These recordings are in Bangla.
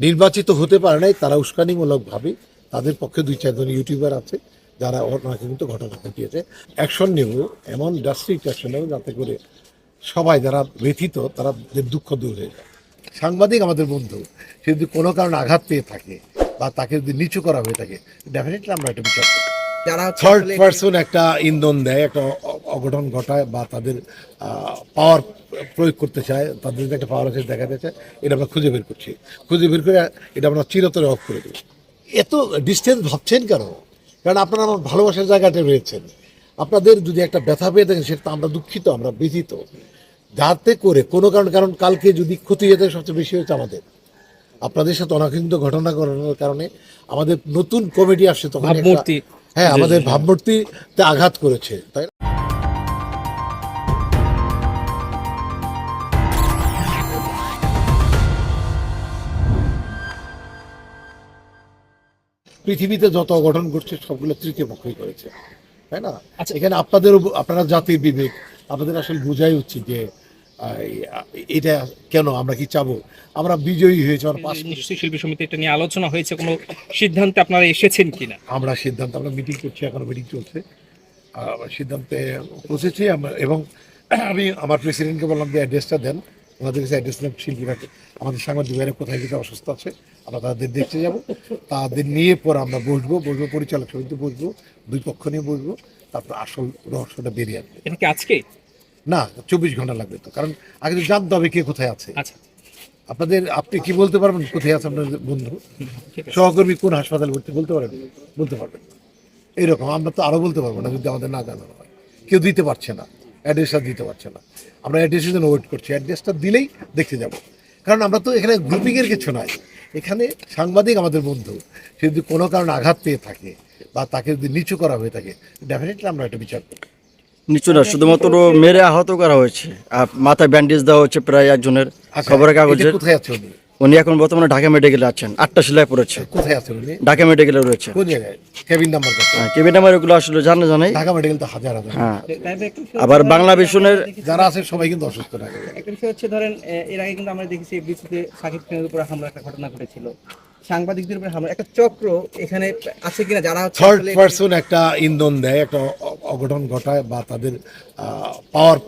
নির্বাচিত হতে পারে নাই তারা উস্কানিমূলকভাবে তাদের পক্ষে দুই চারজন ইউটিউবার আছে যারা ওনাকে কিন্তু ঘটনা ঘটিয়েছে। অ্যাকশন নেব এমন ডাস্ট্রিক্ট অ্যাকশন নেব যাতে করে সবাই যারা ব্যথিত তারা দুঃখ দূর হয়ে যায়। সাংবাদিক আমাদের বন্ধু সে যদি কোনো কারণে আঘাত পেয়ে থাকে বা তাকে যদি নিচু করা হয়ে থাকে ডেফিনেটলি আমরা এটা বিচার করি যারা থার্ড পার্সন একটা ইন্ধন দেয় একটা অঘটন ঘটায় বা তাদের পাওয়ার প্রয়োগ করতে চায় তাদের যে একটা পাওয়ার আছে দেখাতে চায় এটা আমরা খুঁজে বের করছি। খুঁজে বের করে এটা আমরা চিরতরে অফ করে দেবো। এত ডিস্টেন্স ভাবছেন কেন? কারণ আপনারা আমার ভালোবাসার জায়গাটা রয়েছেন। আপনাদের যদি একটা ব্যথা পেয়ে থাকেন সেটা আমরা দুঃখিত আমরা ব্যথিত। যাতে করে কোনো কারণ কারণ কালকে যদি ক্ষতি হয়ে যায় সবচেয়ে বেশি হয়েছে আমাদের। আপনাদের সাথে অনাকাঙ্ক্ষিত ঘটনা ঘটানোর কারণে আমাদের নতুন কমিটি আসছে তখন ভাবমূর্তি। হ্যাঁ আমাদের ভাবমূর্তিতে আঘাত করেছে তাই পৃথিবীতে যত অঘটন ঘটছে সবগুলো তৃতীয় পক্ষই করেছে। তাই না? আচ্ছা। এখানে আপনাদের আপনারা জাতির বিবেক আপনাদের আসলে বোঝাই উচিত যে এটা কেন আমরা কি চাবো? আমরা বিজয়ী হয়েছি আমরা পাশ নিশ্চয়ই শিল্পী সমিতি এটা নিয়ে আলোচনা হয়েছে কোনো সিদ্ধান্তে আপনারা এসেছেন কিনা? আমরা সিদ্ধান্ত আমরা মিটিং করছি এখনও মিটিং চলছে। সিদ্ধান্তে পৌঁছেছি এবং আমি আমার প্রেসিডেন্টকে বললাম যে অ্যাড্রেসটা দেন। ওনাদের কাছে অ্যাড্রেস নেন শিল্পীরাকে আমাদের সাংবাদিক ভাইরা কোথায় কোথায় অসুস্থ আছে আমরা তাদের দেখতে যাব। তাদের নিয়ে পর আমরা বসবো বসবো পরিচালক সমিতি বসবো দুই পক্ষ নিয়ে বসবো তারপর আসল রহস্যটা বেরিয়ে আসবে। এটা কি আজকে? না চব্বিশ ঘণ্টা লাগবে তো কারণ আগে তো জানতে হবে কে কোথায় আছে। আচ্ছা। আপনাদের আপনি কি বলতে পারবেন কোথায় আছে আপনার বন্ধু? সহকর্মী কোন হাসপাতালে ভর্তি বলতে পারবেন? বলতে পারবেন। এইরকম আমরা তো আরও বলতে পারব না যদি আমাদের না জানানো হয়। কেউ দিতে পারছে না। অ্যাড্রেসটা দিতে পারছে না। আমরা অ্যাড্রেসের জন্য ওয়েট করছি। অ্যাড্রেসটা দিলেই দেখতে যাব। কারণ আমরা তো এখানে গ্রুপিংয়ের কিছু নাই। এখানে সাংবাদিক আমাদের বন্ধু। সে যদি কোনো কারণে আঘাত পেয়ে থাকে বা তাকে যদি নিচু করা হয়ে থাকে ডেফিনেটলি আমরা এটা বিচার করি নিচু না শুধুমাত্র মেরে আহত করা হয়েছে। আর মাথায় ব্যান্ডেজ দেওয়া হচ্ছে প্রায় একজনের আচ্ছা, খবরের কাগজে কোথায় আছে উনি এখন বর্তমানে ঢাকা মেডিকেলে আছেন আটটা সেলাই পড়েছে। কোথায় আছে উনি? ঢাকা মেডিকেলে রয়েছে। কোন জায়গায়? কেবিন নাম্বার কত? কেবিন নাম্বার এগুলো আসলে জানা জানাই ঢাকা মেডিকেল তো হাজার হাজার। হ্যাঁ আবার বাংলা যারা আছে সবাই কিন্তু অসুস্থ থাকে। একটা বিষয় হচ্ছে ধরেন এর আগে কিন্তু আমরা দেখেছি এফডিসিতে সাকিব খানের উপর হামলার একটা ঘটনা ঘটেছিল। সাংবাদিকদের উপর হামলা একটা চক্র এখানে আছে কিনা যারা থার্ড পার্সন একটা ইন্ধন দেয় একটা অঘটন ঘটায় বা তাদের পাওয়ার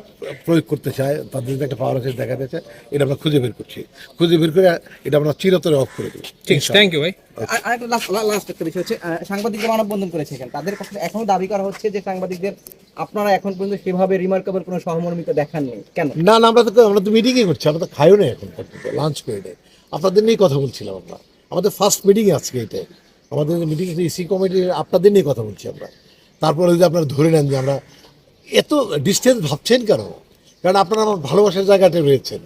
প্রয়োগ করতে চায় তাদের একটা পাওয়ার আছে দেখাতে চায় এটা আমরা খুঁজে বের করছি। খুঁজে বের করে এটা আমরা চিরতরে অফ করে দেবো। ঠিক আছে থ্যাংক ইউ ভাই। আর- আরেকটা লাস্ট লাস্ট একটা বিষয় হচ্ছে আহ, সাংবাদিকরা মানববন্ধন করেছে এখানে। তাদের পক্ষে এখনও দাবি করা হচ্ছে যে সাংবাদিকদের আপনারা এখন পর্যন্ত সেভাবে রিমার্কেবল কোনো সহমর্মিতা দেখাননি কেন? না না আমরা তো আমরা তো মিটিংই করছি আমরা তো খাইও না এখন লাঞ্চ করে নেই আপনাদের নিয়ে কথা বলছিলাম আমরা। আমাদের ফার্স্ট মিটিং আজকে এটা আমাদের মিটিং ইসি কমিটির আপনাদের নিয়ে কথা বলছি আমরা। তারপরে যদি আপনারা ধরে নেন যে আমরা এত ডিস্টেন্স ভাবছেন কেন? কারণ আপনারা আমার ভালোবাসার জায়গাটা রয়েছেন।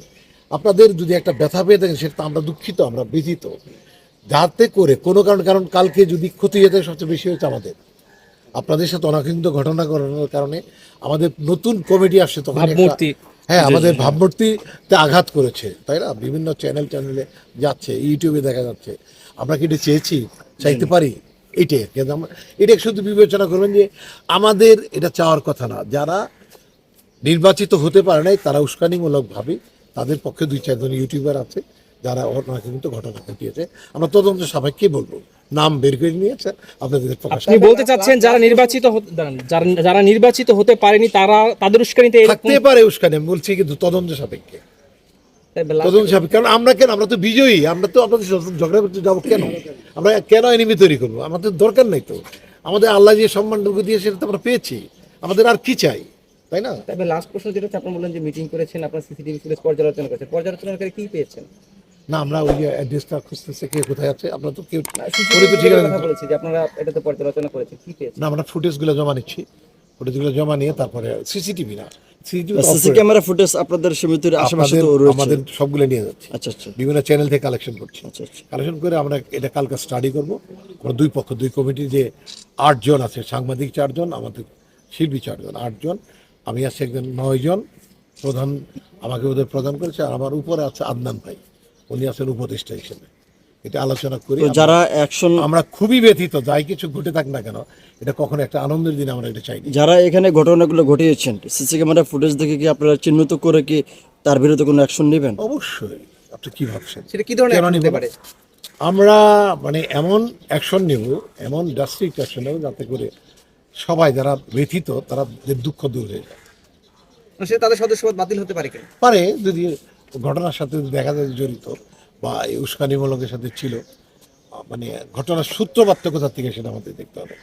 আপনাদের যদি একটা ব্যথা পেয়ে থাকেন সেটা আমরা দুঃখিত আমরা ব্যথিত। যাতে করে কোনো কারণ কারণ কালকে যদি ক্ষতি হয়ে থাকে সবচেয়ে বেশি হচ্ছে আমাদের। আপনাদের সাথে অনাকাঙ্ক্ষিত ঘটনা ঘটানোর কারণে আমাদের নতুন কমেডি আসছে তখন ভাবমূর্তি। হ্যাঁ আমাদের ভাবমূর্তিতে আঘাত করেছে তাই না? বিভিন্ন চ্যানেল চ্যানেলে যাচ্ছে ইউটিউবে দেখা যাচ্ছে। আমরা কি এটা চেয়েছি? চাইতে পারি? এটাই কিন্তু আমরা এটা শুধু বিবেচনা করবেন যে আমাদের এটা চাওয়ার কথা না। যারা নির্বাচিত হতে পারে নাই তারা উস্কানিমূলকভাবে তাদের পক্ষে দুই চারজন ইউটিউবার আছে যারা ওনাকে কিন্তু ঘটনা ঘটিয়েছে। আমরা তদন্ত সাপেক্ষে বলব। নাম বের করে নিয়েছে আপনাদের প্রকাশ আপনি বলতে চাচ্ছেন যারা নির্বাচিত যারা- যারা নির্বাচিত হতে পারেনি তারা তাদের উস্কানিতে থাকতে পারে উস্কানি আমি বলছি কিন্তু তদন্ত সাপেক্ষে। তদন্ত সাপেক্ষে কারণ আমরা কেন? আমরা তো বিজয়ী। আমরা তো আপনাদের ঝগড়া করতে যাব কেন? আমরা কেন এনিমি তৈরি করব? আমাদের দরকার নেই তো। আমাদের আল্লাহ যে সম্মানটুকু দিয়ে সেটা তো আমরা পেয়েছি। আমাদের আর কি চাই? তাই না? তবে লাস্ট প্রশ্ন যেটা হচ্ছে আপনি বললেন যে মিটিং করেছেন আপনার সিসিটিভি ফুটেজ পর্যালোচনা করেছেন। পর্যালোচনা করে কি পেয়েছেন? না আমরা ওই যে অ্যাড্রেসটা খুঁজতেছে কে কোথায় আছে আমরা তো কেউ ঠিক বলেছি যে আপনারা এটাতে পর্যালোচনা করেছেন কি পেয়েছেন? না আমরা ফুটেজগুলো জমা নিচ্ছি। ফুটেজগুলো জমা নিয়ে তারপরে সিসিটিভি না। সিসি ক্যামেরা ফুটেজ আপনাদের সমিতির আশেপাশে তো রয়েছে। আমাদের সবগুলো নিয়ে যাচ্ছি। আচ্ছা আচ্ছা। বিভিন্ন চ্যানেল থেকে কালেকশন করছি। আচ্ছা আচ্ছা। কালেকশন করে আমরা এটা কালকে স্টাডি করব। দুই পক্ষ দুই যে আটজন আছে সাংবাদিক চারজন আমাদের শিল্পী চারজন আটজন আমি আছি একজন নয়জন প্রধান আমাকে ওদের প্রদান করেছে আর আমার উপরে আছে আদনান ভাই। উনি আছেন উপদেষ্টা হিসেবে। এটা আলোচনা করি। যারা অ্যাকশন আমরা খুবই ব্যথিত যাই কিছু ঘটে থাক না কেন এটা কখনো একটা আনন্দের দিন আমরা এটা চাই যারা এখানে ঘটনাগুলো ঘটিয়েছেন সিসি ক্যামেরা ফুটেজ দেখে কি আপনারা চিহ্নিত করে কি তার বিরুদ্ধে কোনো অ্যাকশন নেবেন? অবশ্যই আপনি কি ভাবছেন? সেটা কি ধরনের নিতে পারে? আমরা মানে এমন অ্যাকশন নেব এমন ড্রাস্টিক অ্যাকশন নেব যাতে করে সবাই যারা ব্যথিত তারা দুঃখ দূর হয়ে যায়। মানে সে তাদের সদস্য বাতিল হতে পারে পারে যদি ঘটনার সাথে দেখা যায় জড়িত। বা উস্কানিমূলকের সাথে ছিল মানে ঘটনার সূত্রপাত্র কোথা থেকে সেটা আমাদের দেখতে হবে।